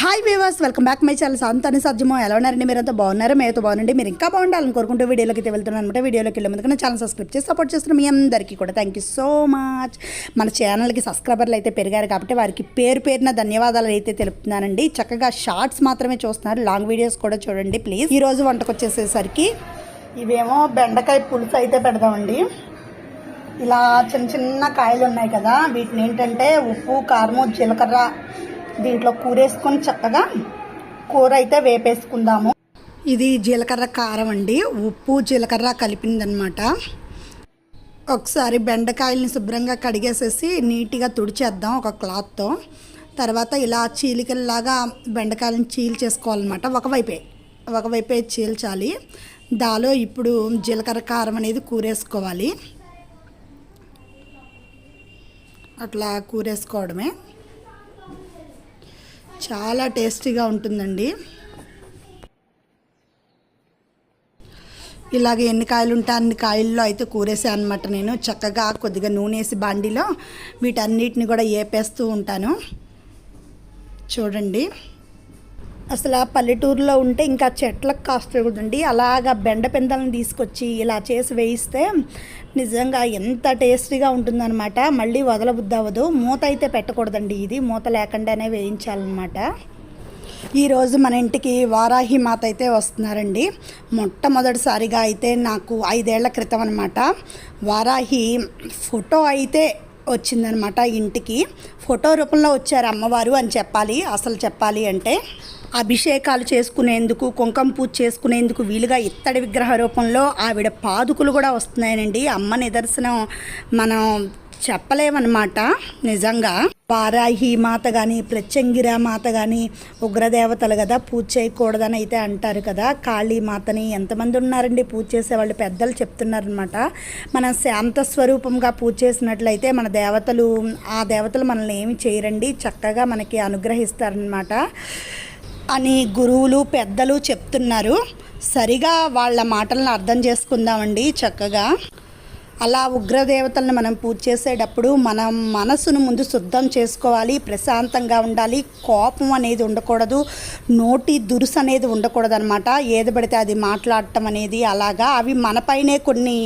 Hi viewers welcome back my channel Santani సజ్జమో ఎలా ఉన్నారండి మీరంతా బాగున్నారు మేతో బాగుండండి. మీరు ఇంకా బాగుండాలని కోరుకుంటూ వీడియోలోకి అయితే వెళ్తున్నాను అనమాట వీడియోలోకి వెళ్ళే ముందుకు నా ఛానల్ సబ్స్క్రైబ్ చేసి సపోర్ట్ చేస్తున్న మీ అందరికీ కూడా థ్యాంక్ యూ సో మచ్ మన ఛానల్కి సబ్స్క్రైబర్లు అయితే పెరిగారు కాబట్టి వారికి పేరు పేరున ధన్యవాదాలు అయితే తెలుపుతున్నానండి. చక్కగా షార్ట్స్ మాత్రమే చూస్తున్నారు. లాంగ్ వీడియోస్ కూడా చూడండి ప్లీజ్ ఈరోజు వంటకు వచ్చేసేసరికి ఇవేమో బెండకాయ పులుసు అయితే పెడదామండి. ఇలా చిన్న చిన్న కాయలు ఉన్నాయి కదా. వీటిని ఏంటంటే ఉప్పు కారము జీలకర్ర దీంట్లో కూరేసుకొని చక్కగా కూర అయితే వేపేసుకుందాము. ఇది జీలకర్ర కారం అండి. ఉప్పు జీలకర్ర కలిపిందనమాట. ఒకసారి బెండకాయల్ని శుభ్రంగా కడిగేసేసి నీట్గా తుడిచేద్దాం ఒక క్లాత్తో. తర్వాత ఇలా చీలికల్లాగా బెండకాయలను చీల్ చేసుకోవాలన్నమాట. ఒకవైపే ఒకవైపే చీల్చాలి. దాలో ఇప్పుడు జీలకర్ర కారం అనేది కూరేసుకోవాలి. అట్లా కూరేసుకోవడమే. చాలా టేస్టీగా ఉంటుందండి. ఇలాగ ఎన్ని కాయలు ఉంటే అన్ని కాయల్లో అయితే కూరేసాను అనమాట నేను. చక్కగా కొద్దిగా నూనె వేసి బాండిలో వీటన్నిటిని కూడా ఏపేస్తూ ఉంటాను. చూడండి. అసలు ఆ పల్లెటూరులో ఉంటే ఇంకా చెట్లకు కాస్తుందండి అలాగా బెండ పిందలను తీసుకొచ్చి ఇలా చేసి వేయిస్తే నిజంగా ఎంత టేస్టీగా ఉంటుందన్నమాట. మళ్ళీ వదలబుద్ధవ్వదు మూత అయితే పెట్టకూడదండి ఇది. మూత లేకుండానే వేయించాలన్నమాట. ఈరోజు మన ఇంటికి వారాహి మాత అయితే వస్తున్నారండి. మొట్టమొదటిసారిగా అయితే నాకు ఐదేళ్ళ క్రితం అనమాట వారాహి ఫోటో అయితే వచ్చిందనమాట ఇంటికి. ఫోటో రూపంలో వచ్చారు అమ్మవారు అని చెప్పాలి అసలు చెప్పాలి అంటే. అభిషేకాలు చేసుకునేందుకు కుంకం పూజ చేసుకునేందుకు వీలుగా ఇత్తడి విగ్రహ రూపంలో ఆవిడ పాదుకులు కూడా వస్తున్నాయనండి. అమ్మ నిదర్శనం మనం చెప్పలేమన్నమాట. నిజంగా వారాహి మాత కానీ ప్రత్యంగిరా మాత కానీ ఉగ్రదేవతలు కదా పూజ చేయకూడదని అయితే అంటారు కదా. కాళీ మాతని ఎంతమంది ఉన్నారండి? పూజ చేసేవాళ్ళు పెద్దలు చెప్తున్నారనమాట మనం శాంత స్వరూపంగా పూజ చేసినట్లయితే మన దేవతలు ఆ దేవతలు మనల్ని ఏమి చేయరండి. చక్కగా మనకి అనుగ్రహిస్తారనమాట అని గురువులు పెద్దలు చెప్తున్నారు. సరిగా వాళ్ళ మాటలను అర్థం చేసుకుందామండి చక్కగా. అలా ఉగ్రదేవతలను మనం పూజ చేసేటప్పుడు మనం మనసును ముందు శుద్ధం చేసుకోవాలి ప్రశాంతంగా ఉండాలి. కోపం అనేది ఉండకూడదు నోటి దురుసు అనేది ఉండకూడదు అనమాట ఏది పడితే అది మాట్లాడటం అనేది అలాగా. అవి మనపైనే కొన్ని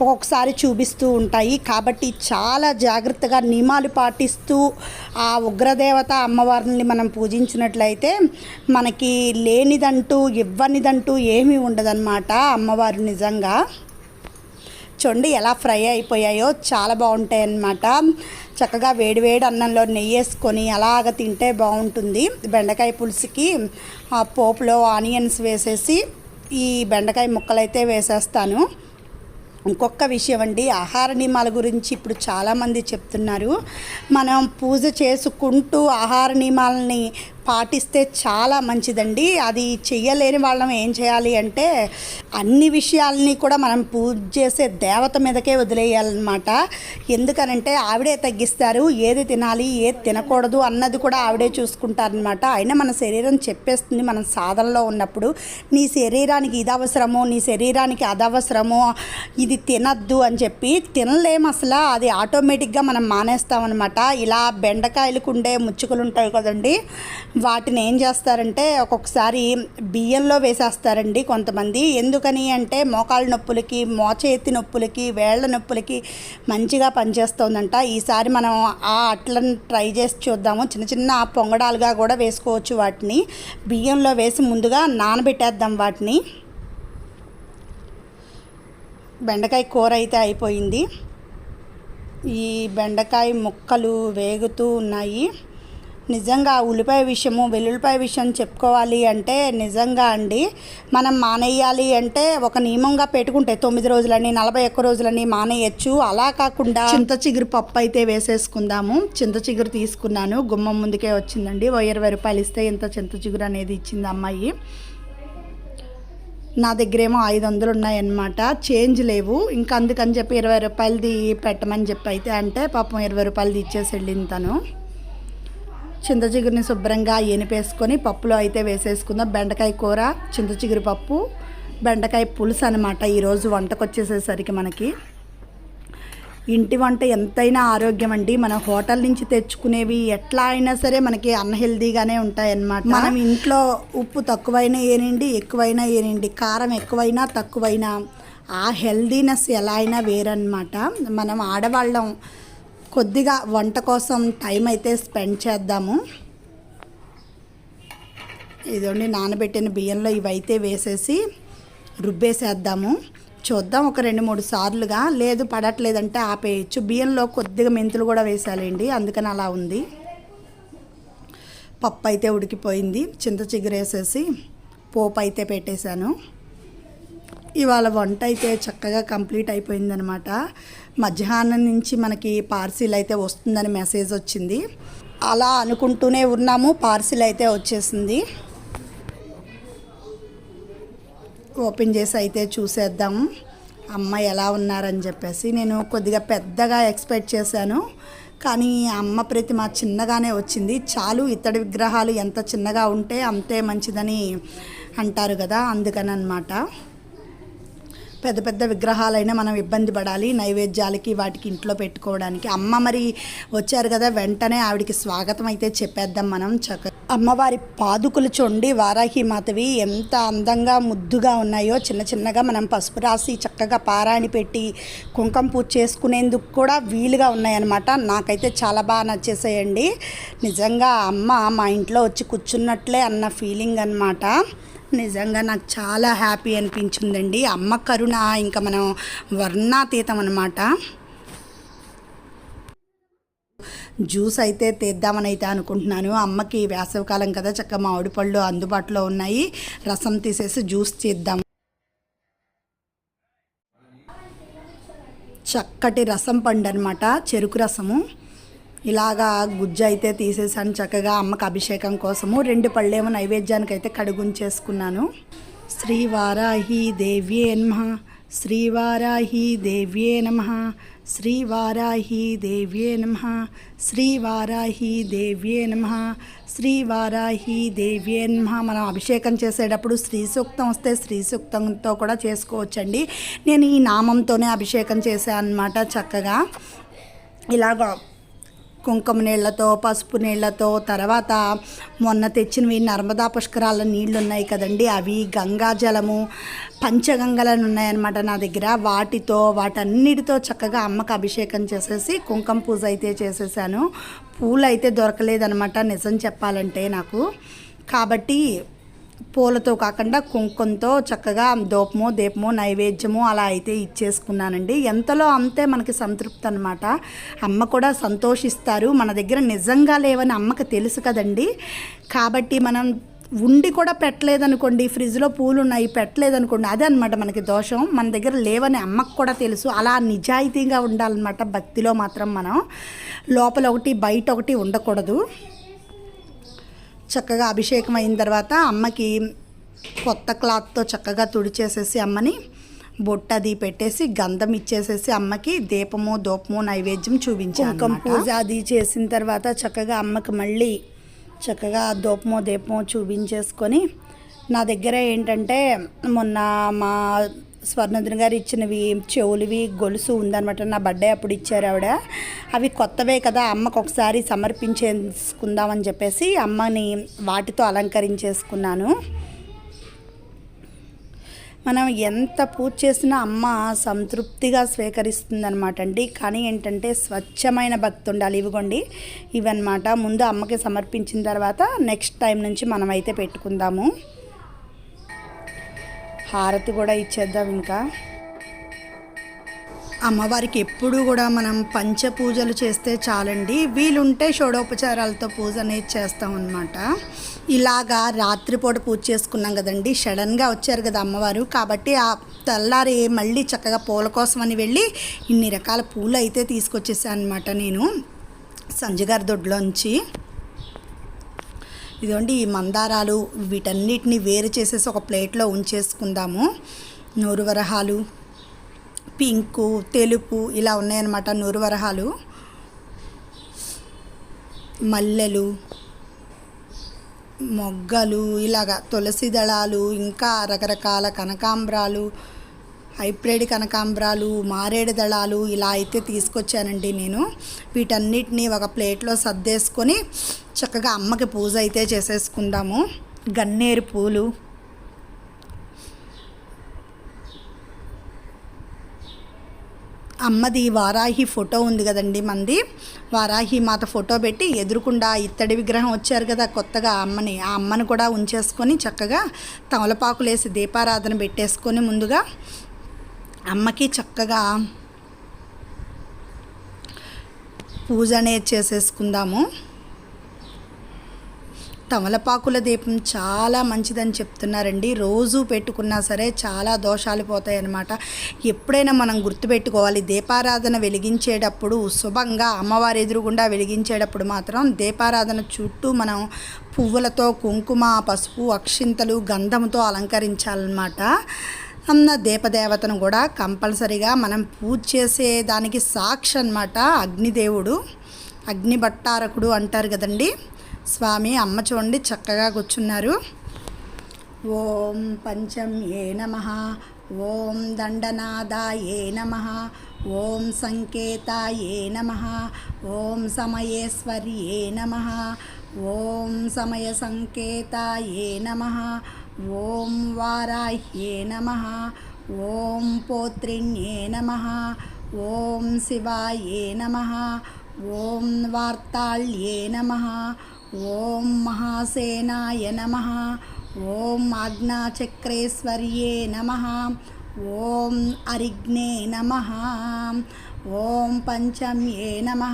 ఒక్కొక్కసారి చూపిస్తూ ఉంటాయి. కాబట్టి చాలా జాగ్రత్తగా నియమాలు పాటిస్తూ ఆ ఉగ్రదేవత అమ్మవారిని మనం పూజించినట్లయితే మనకి లేనిదంటూ ఇవ్వనిదంటూ ఏమీ ఉండదన్నమాట అమ్మవారు నిజంగా. చూడండి ఎలా ఫ్రై అయిపోయాయో చాలా బాగుంటాయి అన్నమాట. చక్కగా వేడివేడి అన్నంలో నెయ్యి వేసుకొని అలాగ తింటే బాగుంటుంది. బెండకాయ పులుసుకి ఆ పోపులో ఆనియన్స్ వేసేసి ఈ బెండకాయ ముక్కలైతే వేసేస్తాను. ఇంకొక విషయం అండి ఆహార నియమాల గురించి ఇప్పుడు చాలామంది చెప్తున్నారు. మనం పూజ చేసుకుంటూ ఆహార నియమాలని పాటిస్తే చాలా మంచిదండి. అది చెయ్యలేని వాళ్ళం ఏం చేయాలి అంటే అన్ని విషయాల్ని కూడా మనం పూజ చేసే దేవత మీదకే వదిలేయాలన్నమాట. ఎందుకనంటే ఆవిడే తగ్గిస్తారు. ఏది తినాలి ఏది తినకూడదు అన్నది కూడా ఆవిడే చూసుకుంటారనమాట అయినా మన శరీరం చెప్పేస్తుంది మనం సాధనలో ఉన్నప్పుడు నీ శరీరానికి ఇది అవసరమో నీ శరీరానికి అది అవసరమో ఇది తినద్దు అని చెప్పి తినలేము అసలు. అది ఆటోమేటిక్గా మనం మానేస్తామన్నమాట. ఇలా బెండకాయలకు ఉండే ముచ్చుకలు ఉంటాయి కదండి. వాటిని ఏం చేస్తారంటే ఒక్కొక్కసారి బియ్యంలో వేసేస్తారండి కొంతమంది. ఎందుకని అంటే మోకాళ్ళ నొప్పులకి మోచేతి నొప్పులకి వేళ్ళ నొప్పులకి మంచిగా పనిచేస్తుందంట. ఈసారి మనం ఆ అట్లను ట్రై చేసి చూద్దాము. చిన్న చిన్న పొంగడాలుగా కూడా వేసుకోవచ్చు వాటిని. బియ్యంలో వేసి ముందుగా నానబెట్టేద్దాం వాటిని. బెండకాయ కూర అయితే అయిపోయింది. ఈ బెండకాయ ముక్కలు వేగుతూ ఉన్నాయి. నిజంగా ఉల్లిపాయ విషయము వెల్లుల్లిపాయ విషయం చెప్పుకోవాలి అంటే నిజంగా అండి మనం మానేయాలి అంటే ఒక నియమంగా పెట్టుకుంటే తొమ్మిది రోజులని నలభై ఒక్క రోజులని మానేయచ్చు. అలా కాకుండా చింత చిగురు పప్పు అయితే వేసేసుకుందాము. చింత చిగురు తీసుకున్నాను. గుమ్మం ముందుకే వచ్చిందండి. ఓ ఇరవై రూపాయలు ఇస్తే ఇంత చింత చిగురు అనేది ఇచ్చింది అమ్మాయి. నా దగ్గరేమో ఐదు వందలు ఉన్నాయన్నమాట. చేంజ్ లేవు. ఇంకా అందుకని చెప్పి ఇరవై రూపాయలది పెట్టమని చెప్పి అయితే అంటే పాపం ఇరవై రూపాయలది ఇచ్చేసి వెళ్ళింది తను. చింతచిగురిని శుభ్రంగా ఎనిపేసుకొని పప్పులో అయితే వేసేసుకుందాం. బెండకాయ కూర చింతచిగురు పప్పు బెండకాయ పులుసు అనమాట ఈరోజు వంటకు వచ్చేసేసరికి మనకి. ఇంటి వంట ఎంతైనా ఆరోగ్యం అండి. మన హోటల్ నుంచి తెచ్చుకునేవి ఎట్లా అయినా సరే మనకి అన్హెల్దీగానే ఉంటాయి అన్నమాట మనం ఇంట్లో ఉప్పు తక్కువైనా ఏనండి ఎక్కువైనా ఏనండి కారం ఎక్కువైనా తక్కువైనా ఆ హెల్దీనెస్ ఎలా అయినా వేరన్నమాట. మనం ఆడవాళ్ళం కొద్దిగా వంట కోసం టైం అయితే స్పెండ్ చేద్దాము. ఇదండి నానబెట్టిన బియ్యంలో ఇవైతే వేసేసి రుబ్బేసేద్దాము. చూద్దాం ఒక రెండు మూడు సార్లుగా. లేదు పడట్లేదంటే ఆపేయచ్చు. బియ్యంలో కొద్దిగా మెంతులు కూడా వేసాలండి అందుకని అలా ఉంది. పప్పు అయితే ఉడికిపోయింది చింత చిగురేసేసి పోపు అయితే పెట్టేశాను. ఇవాళ వంట అయితే చక్కగా కంప్లీట్ అయిపోయిందనమాట. మధ్యాహ్నం నుంచి మనకి పార్సిల్ అయితే వస్తుందని మెసేజ్ వచ్చింది. అలా అనుకుంటూనే ఉన్నాము పార్సిల్ అయితే వచ్చేసింది. ఓపెన్ చేసి అయితే చూసేద్దాము అమ్మ ఎలా ఉన్నారని చెప్పేసి. నేను కొద్దిగా పెద్దగా ఎక్స్పెక్ట్ చేశాను కానీ అమ్మ ప్రతిమ చిన్నగానే వచ్చింది. చాలు ఇత్తడి విగ్రహాలు ఎంత చిన్నగా ఉంటే అంతే మంచిదని అంటారు కదా అందుకని అనమాట పెద్ద పెద్ద విగ్రహాలైనా మనం ఇబ్బంది పడాలి నైవేద్యాలకి వాటికి ఇంట్లో పెట్టుకోవడానికి. అమ్మ మరి వచ్చారు కదా వెంటనే ఆవిడికి స్వాగతం అయితే చెప్పేద్దాం మనం. చక్క అమ్మవారి పాదుకులు చూడండి వారాహి మాతవి ఎంత అందంగా ముద్దుగా ఉన్నాయో. చిన్న చిన్నగా మనం పసుపు రాసి చక్కగా పారాణి పెట్టి కుంకుమ పూజ చేసుకునేందుకు కూడా వీలుగా ఉన్నాయన్నమాట. నాకైతే చాలా బాగా నచ్చేసాయండి. నిజంగా అమ్మ మా ఇంట్లో వచ్చి కూర్చున్నట్లే అన్న ఫీలింగ్ అన్నమాట. నిజంగా నాకు చాలా హ్యాపీ అనిపించిందండి. అమ్మ కరుణ ఇంకా మనం వర్ణాతీతం అనమాట జ్యూస్ అయితే తీద్దామని అయితే అనుకుంటున్నాను. అమ్మకి వేసవికాలం కదా చక్కగా మామిడి పళ్ళు అందుబాటులో ఉన్నాయి. రసం తీసేసి జ్యూస్ చేద్దాం. చక్కటి రసం పండు అనమాట చెరుకు రసము. ఇలాగా గుజ్జు అయితే తీసేసాను చక్కగా అమ్మకి అభిషేకం కోసము. రెండు పళ్ళేమో నైవేద్యానికి అయితే కడుగుంచేసుకున్నాను. చేసుకున్నాను శ్రీవారాహి దేవ్యే నమ. శ్రీవారాహి దేవ్యే నమ. శ్రీవారాహి దేవ్యే నమ. శ్రీవారాహి దేవ్యే నమ. శ్రీవారాహి దేవ్యే నమ. మనం అభిషేకం చేసేటప్పుడు శ్రీ సూక్తం వస్తే శ్రీ సూక్తంతో కూడా చేసుకోవచ్చండి. నేను ఈ నామంతోనే అభిషేకం చేశాను అనమాట చక్కగా. ఇలాగ కుంకుమ నీళ్ళతో పసుపు నీళ్ళతో తర్వాత మొన్న తెచ్చినవి నర్మదా పుష్కరాల నీళ్ళు ఉన్నాయి కదండి. అవి గంగా జలము పంచగంగలను ఉన్నాయన్నమాట నా దగ్గర. వాటితో వాటన్నిటితో చక్కగా అమ్మకు అభిషేకం చేసేసి కుంకుమ పూజ అయితే చేసేసాను. పూలు అయితే దొరకలేదనమాట నిజం చెప్పాలంటే నాకు. కాబట్టి పూలతో కాకుండా కుంకుమతో చక్కగా దూపము దీపము నైవేద్యము అలా అయితే ఇచ్చేసుకున్నానండి. ఎంతలో అంతే మనకి సంతృప్తి అనమాట అమ్మ కూడా సంతోషిస్తారు. మన దగ్గర నిజంగా లేవని అమ్మకి తెలుసు కదండి. కాబట్టి మనం ఉండి కూడా పెట్టలేదనుకోండి ఫ్రిడ్జ్లో పూలు ఉన్నాయి పెట్టలేదనుకోండి అదే అనమాట మనకి దోషం. మన దగ్గర లేవని అమ్మకు కూడా తెలుసు. అలా నిజాయితీగా ఉండాలన్నమాట భక్తిలో మాత్రం మనం. లోపల ఒకటి బయట ఒకటి ఉండకూడదు. చక్కగా అభిషేకం అయిన తర్వాత అమ్మకి కొత్త క్లాత్తో చక్కగా తుడిచేసేసి అమ్మని బొట్టు అది పెట్టేసి గంధం ఇచ్చేసేసి అమ్మకి దీపము దూపము నైవేద్యం చూపించాను పూజ అది చేసిన తర్వాత చక్కగా అమ్మకి మళ్ళీ చక్కగా దూపము దీపము చూపించేసుకొని నా దగ్గర ఏంటంటే మొన్న మా స్వర్ణధుని గారు ఇచ్చినవి చెవులవి గొలుసు ఉందన్నమాట. నా బర్త్డే అప్పుడు ఇచ్చారు ఆవిడ. అవి కొత్తవే కదా అమ్మకు ఒకసారి సమర్పించేసుకుందామని చెప్పేసి అమ్మని వాటితో అలంకరించేసుకున్నాను. మనం ఎంత పూజ చేసినా అమ్మ సంతృప్తిగా స్వీకరిస్తుందనమాట అండి. కానీ ఏంటంటే స్వచ్ఛమైన భక్తి ఉండాలి ఇవిగోండి ఇవన్నమాట. ముందు అమ్మకి సమర్పించిన తర్వాత నెక్స్ట్ టైం నుంచి మనం అయితే పెట్టుకుందాము. హారతి కూడా ఇచ్చేద్దాం ఇంకా. అమ్మవారికి ఎప్పుడూ కూడా మనం పంచ పూజలు చేస్తే చాలండి. వీలుంటే షోడోపచారాలతో పూజ అనేది చేస్తాం అనమాట ఇలాగా రాత్రిపూట పూజ చేసుకున్నాం కదండి. సడన్గా వచ్చారు కదా అమ్మవారు. కాబట్టి ఆ తెల్లారి మళ్ళీ చక్కగా పూల కోసం అని వెళ్ళి ఇన్ని రకాల పూలు అయితే తీసుకొచ్చేసాను అనమాట నేను. సంజగారి దొడ్లోంచి. ఇదిగోండి ఈ మందారాలు వీటన్నిటిని వేరు చేసేసి ఒక ప్లేట్లో ఉంచేసుకుందాము. నూరువరహాలు పింకు తెలుపు ఇలా ఉన్నాయన్నమాట నూరువరహాలు మల్లెలు మొగ్గలు ఇలాగా తులసి దళాలు ఇంకా రకరకాల కనకాంబరాలు హైబ్రిడ్ కనకాంబరాలు మారేడు దళాలు ఇలా అయితే తీసుకొచ్చానండి నేను. వీటన్నిటిని ఒక ప్లేట్లో సర్దేసుకొని చక్కగా అమ్మకి పూజ అయితే చేసేసుకుందాము. గన్నేరు పూలు. అమ్మది వారాహి ఫోటో ఉంది కదండి మంది. వారాహి మాత ఫోటో పెట్టి ఎదురుకుండా ఇత్తడి విగ్రహం వచ్చారు కదా కొత్తగా అమ్మని. ఆ అమ్మని కూడా ఉంచేసుకొని చక్కగా తమలపాకులు వేసి దీపారాధన పెట్టేసుకొని ముందుగా అమ్మకి చక్కగా పూజ అనేది చేసేసుకుందాము. తమలపాకుల దీపం చాలా మంచిదని చెప్తున్నారండి. రోజు పెట్టుకున్నా సరే చాలా దోషాలు పోతాయి అన్నమాట ఎప్పుడైనా మనం గుర్తుపెట్టుకోవాలి దీపారాధన వెలిగించేటప్పుడు శుభంగా అమ్మవారి ఎదురుగుండా వెలిగించేటప్పుడు మాత్రం దీపారాధన చుట్టూ మనం పువ్వులతో కుంకుమ పసుపు అక్షింతలు గంధంతో అలంకరించాలన్నమాట. దీపదేవతను కూడా కంపల్సరిగా మనం పూజ చేసే దానికి సాక్షి అనమాట అగ్నిదేవుడు. అగ్నిభట్టారకుడు అంటారు కదండి. స్వామి అమ్మ చూడండి చక్కగా కూర్చున్నారు. ఓం పంచం ఏ నమ. ఓం దండనాదాయే నమ. ఓం సంకేతాయే నమ. ఓం సమయేశ్వర్యే నమ. ఓం సమయ సంకేతాయే నమ. ఓం వారాహ్యే నమ. ఓం పోత్రిణ్యే నమ. ఓం శివాయే నమ. ఓం వార్తాళ్యే నమ. ఓం మహాసేనాయ నమ. ఓం ఆజ్ఞాచక్రేశ్వర్యే నమ. ఓం అరిగ్నే నమ. ఓం పంచమ్యే నమ.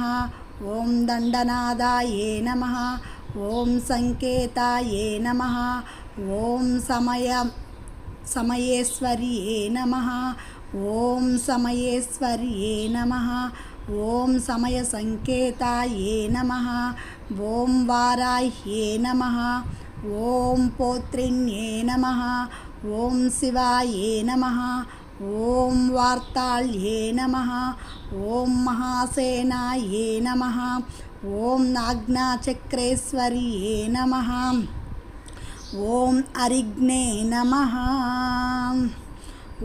ఓం దండనాదాయే నమ. ఓం సంకేతాయే నమ. ఓం సమయ సమయేశ్వర్యే నమ. ఓం సమయేశ్వర్యే నమ. ఓం సమయ సంకేతాయే నమ. ఓం వారాహ్యే నమ. ఓం పోత్రిణ్యే నమ. ఓం శివాయే నమ. ఓం వార్తాళ్యే నమ. ఓం మహాసేనాయే నమ. ఓం నాజ్ఞాచక్రేశ్వర్యే నమ. ఓం అరిగ్నే నమ.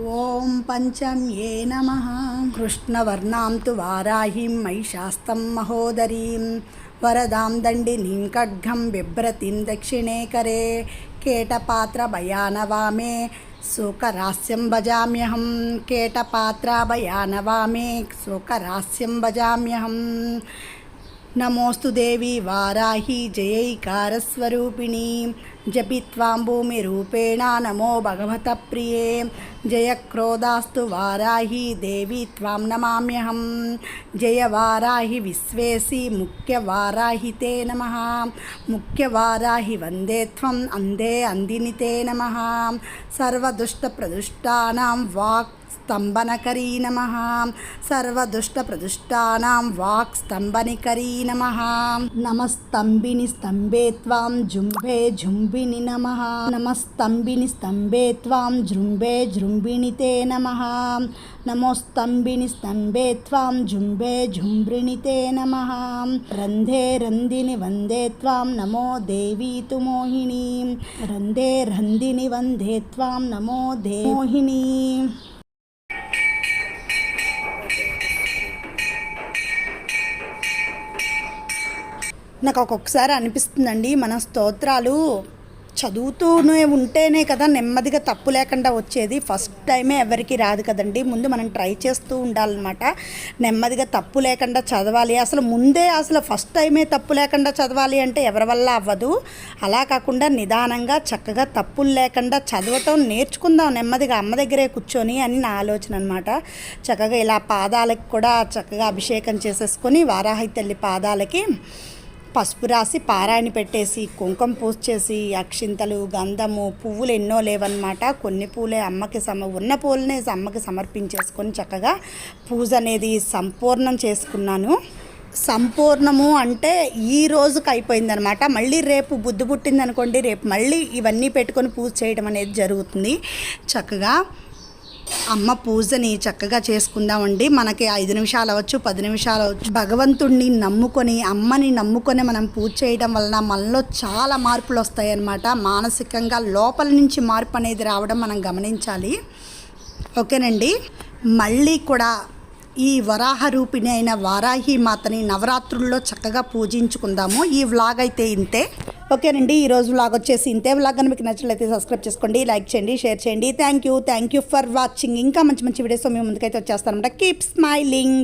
ఓం పంచమ్యే నమ. కృష్ణవర్ణాం తు వారాహిం మహిషాస్తం మహోదరీం. వరదాం దండినీం ఖడ్గం బిభ్రతిం దక్షిణే కరే. కేటపాత్రభయానవామే శోకరాస్యం భజామ్యహం. కేటపాత్రభయానవామే శోకరాస్యం భజామ్యహం. నమోస్తు దేవి వారాహి జయైకారస్వరూపిణీ. జపిత్వాం భూమిరూపేణ నమో భగవత ప్రియే జయ క్రోధాస్తు వారాహి దేవి త్వాం నమామ్యహం జయ వారాహి విశ్వేసి ముఖ్య వారాహి తే నమ ముఖ్య వారాహి వందే త్వం అందే అందిని తే నమ సర్వదుష్ట ప్రదుష్టానాం వాక్ స్తంభనకరీ నమ సర్వదుష్టప్రదుష్టానాం వాక్ స్తంభనికరీ నమ నమస్తంభిని స్తంభే త్వాం జుంభే జుంభిని నమ నమస్తంభిని స్తంభే త్వాం జృంభే జృంభిణి తే నమ నమోస్తంభిని స్తంభే త్వాం జుంభే జుంభృణి తే నమ రంధే రందిని వందే త్వాం నమో దేవీ తు మోహిని రంధే రందిని వందే త్వాం నమో దే నాకు ఒక్కొక్కసారి అనిపిస్తుందండి మన స్తోత్రాలు చదువుతూనే ఉంటేనే కదా నెమ్మదిగా తప్పు లేకుండా వచ్చేది. ఫస్ట్ టైమే ఎవరికి రాదు కదండి. ముందు మనం ట్రై చేస్తూ ఉండాలన్నమాట. నెమ్మదిగా తప్పు లేకుండా చదవాలి. అసలు ముందే అసలు ఫస్ట్ టైమే తప్పు లేకుండా చదవాలి అంటే ఎవరి వల్ల అవ్వదు. అలా కాకుండా నిదానంగా చక్కగా తప్పులు లేకుండా చదవటం నేర్చుకుందాం నెమ్మదిగా అమ్మ దగ్గరే కూర్చొని అని నా ఆలోచన అనమాట చక్కగా ఇలా పాదాలకు కూడా చక్కగా అభిషేకం చేసేసుకొని వారాహి తల్లి పాదాలకి పసుపు రాసి పారాయణ పెట్టేసి కుంకుమ పూజ చేసి అక్షింతలు గంధము పువ్వులు ఎన్నో లేవన్నమాట. కొన్ని పూలే అమ్మకి సమ ఉన్న పూలనే అమ్మకి సమర్పించేసుకొని చక్కగా పూజ అనేది సంపూర్ణం చేసుకున్నాను. సంపూర్ణము అంటే ఈ రోజుకి అయిపోయిందనమాట మళ్ళీ రేపు బుద్ధి పుట్టింది అనుకోండి రేపు మళ్ళీ ఇవన్నీ పెట్టుకొని పూజ చేయడం అనేది జరుగుతుంది. చక్కగా అమ్మ పూజని చక్కగా చేసుకుందామండి. మనకి ఐదు నిమిషాలు అవ్వచ్చు పది నిమిషాలు అవ్వచ్చు. భగవంతుడిని నమ్ముకొని అమ్మని నమ్ముకొని మనం పూజ చేయడం వలన మనలో చాలా మార్పులు వస్తాయి అన్నమాట మానసికంగా లోపల నుంచి మార్పు అనేది రావడం మనం గమనించాలి. ఓకేనండి? మళ్ళీ కూడా ఈ వరాహ రూపిణి అయిన వారాహి మాతని నవరాత్రుల్లో చక్కగా పూజించుకుందాము. ఈ వ్లాగ్ అయితే ఇంతే. ఓకేనండి ఈ రోజు వ్లాగ్ వచ్చేసి ఇంతే. వ్లాగ్ కానీ మీకు నచ్చినట్లయితే సబ్స్క్రైబ్ చేసుకోండి లైక్ చేయండి షేర్ చేయండి. Thank you thank you for watching ఇంకా మంచి మంచి వీడియోస్ మేము ముందుకైతే వచ్చేస్తానమాట కీప్ స్మైలింగ్